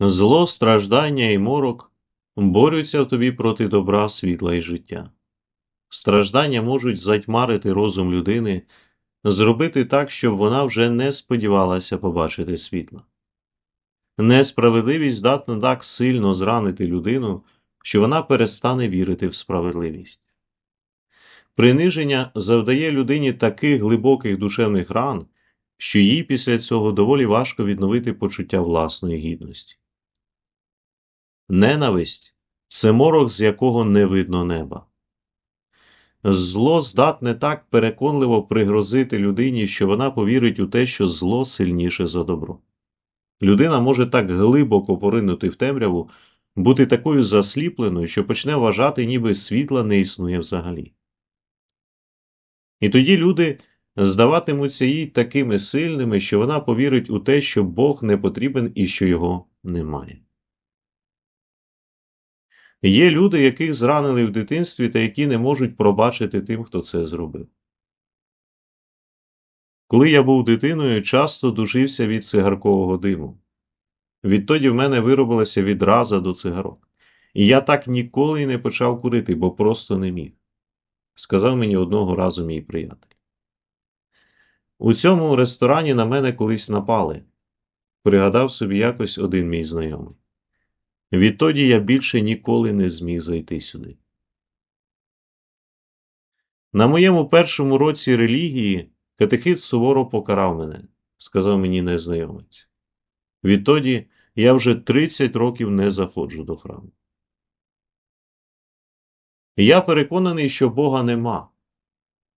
Зло, страждання і морок борються в тобі проти добра, світла і життя. Страждання можуть затьмарити розум людини, зробити так, щоб вона вже не сподівалася побачити світла. Несправедливість здатна так сильно зранити людину, що вона перестане вірити в справедливість. Приниження завдає людині таких глибоких душевних ран, що їй після цього доволі важко відновити почуття власної гідності. Ненависть це морок, з якого не видно неба. Зло здатне так переконливо пригрозити людині, що вона повірить у те, що зло сильніше за добро. Людина може так глибоко поринути в темряву, бути такою засліпленою, що почне вважати, ніби світла не існує взагалі. І тоді люди здаватимуться їй такими сильними, що вона повірить у те, що Бог не потрібен і що його немає. Є люди, яких зранили в дитинстві та які не можуть пробачити тим, хто це зробив. Коли я був дитиною, часто душився від цигаркового диму. Відтоді в мене виробилася відраза до цигарок, і я так ніколи й не почав курити, бо просто не міг, сказав мені одного разу мій приятель. У цьому ресторані на мене колись напали, пригадав собі якось один мій знайомий. Відтоді я більше ніколи не зміг зайти сюди. На моєму першому році релігії катехит суворо покарав мене, сказав мені незнайомець. Відтоді я вже 30 років не заходжу до храму. Я переконаний, що Бога нема,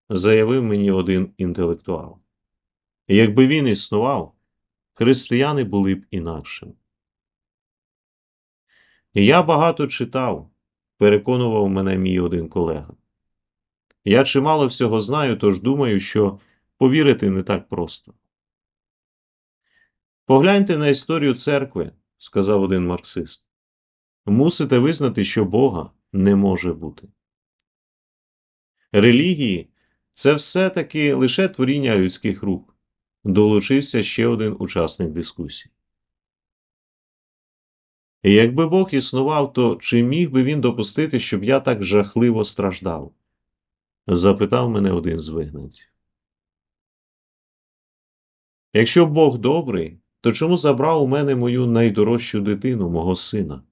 заявив мені один інтелектуал. Якби він існував, християни були б інакшими. Я багато читав, переконував мене мій один колега. Я чимало всього знаю, тож думаю, що повірити не так просто. Погляньте на історію церкви, сказав один марксист. Мусите визнати, що Бога не може бути. Релігії це все-таки лише творіння людських рук, долучився ще один учасник дискусії. І якби Бог існував, то чи міг би він допустити, щоб я так жахливо страждав? запитав мене один з вигнанців. Якщо Бог добрий, то чому забрав у мене мою найдорожчу дитину, мого сина?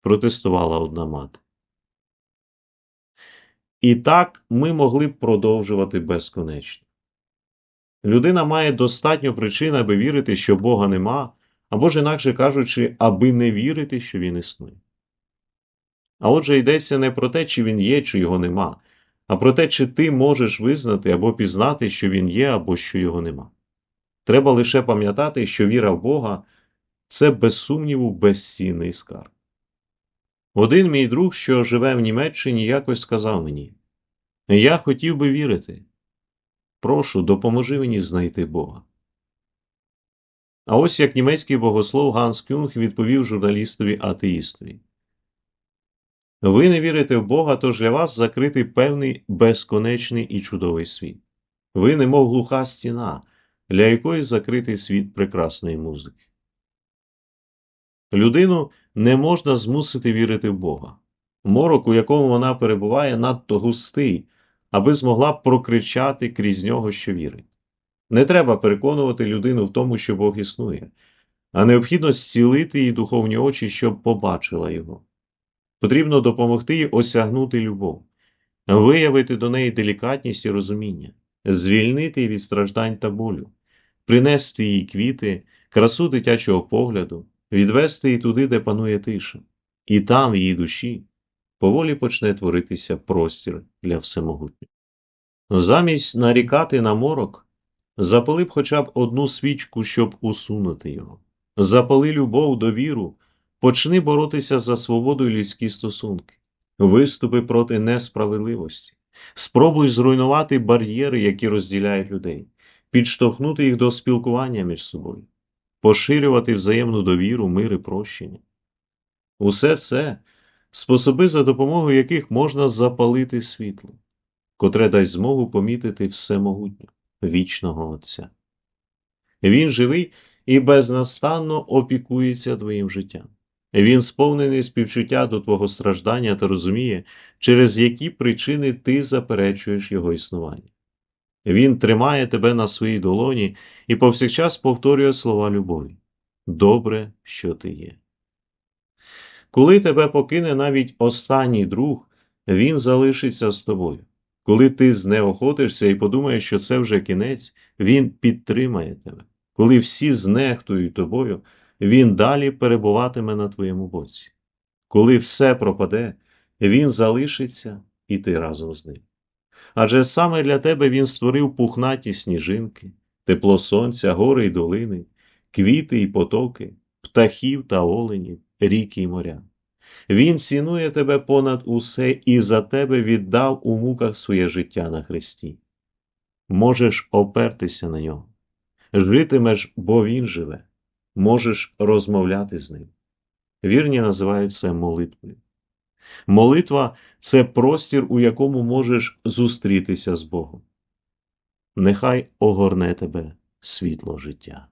протестувала одна мати. І так ми могли б продовжувати безконечно. Людина має достатньо причин, аби вірити, що Бога нема, або ж інакше кажучи, аби не вірити, що він існує. А отже йдеться не про те, чи він є, чи його нема, а про те, чи ти можеш визнати або пізнати, що він є, або що його нема. Треба лише пам'ятати, що віра в Бога це без сумніву безцінний скарб. Один мій друг, що живе в Німеччині, якось сказав мені: Я хотів би вірити. Прошу, допоможи мені знайти Бога. А ось як німецький богослов Ганс Кюнг відповів журналістові атеїстові. Ви не вірите в Бога, тож для вас закритий певний безконечний і чудовий світ. Ви немов глуха стіна, для якої закритий світ прекрасної музики. Людину не можна змусити вірити в Бога. Морок, у якому вона перебуває, надто густий, аби змогла прокричати крізь нього, що вірить. Не треба переконувати людину в тому, що Бог існує, а необхідно зцілити її духовні очі, щоб побачила його. Потрібно допомогти їй осягнути любов, виявити до неї делікатність і розуміння, звільнити її від страждань та болю, принести їй квіти, красу дитячого погляду, відвести її туди, де панує тиша, і там, в її душі, поволі почне творитися простір для всемогутнього. Замість нарікати на морок. Запали б хоча б одну свічку, щоб усунути його. Запали любов, довіру, почни боротися за свободу і людські стосунки, виступи проти несправедливості, спробуй зруйнувати бар'єри, які розділяють людей, підштовхнути їх до спілкування між собою, поширювати взаємну довіру, мир і прощення. Усе це способи, за допомогою яких можна запалити світло, котре дасть змогу помітити всемогутнє вічного Отця. Він живий і безнастанно опікується твоїм життям. Він сповнений співчуття до твого страждання та розуміє, через які причини ти заперечуєш його існування. Він тримає тебе на своїй долоні і повсякчас повторює слова любові. Добре, що ти є. Коли тебе покине навіть останній друг, він залишиться з тобою. Коли ти знеохотишся і подумаєш, що це вже кінець, він підтримає тебе. Коли всі знехтують тобою, він далі перебуватиме на твоєму боці. Коли все пропаде, він залишиться і ти разом з ним. Адже саме для тебе він створив пухнаті сніжинки, тепло сонця, гори й долини, квіти й потоки, птахів та оленів, ріки й моря. Він цінує тебе понад усе і за тебе віддав у муках своє життя на хресті. Можеш опертися на нього, житимеш, бо він живе, можеш розмовляти з ним. Вірні називають це молитвою. Молитва це простір, у якому можеш зустрітися з Богом. Нехай огорне тебе світло життя.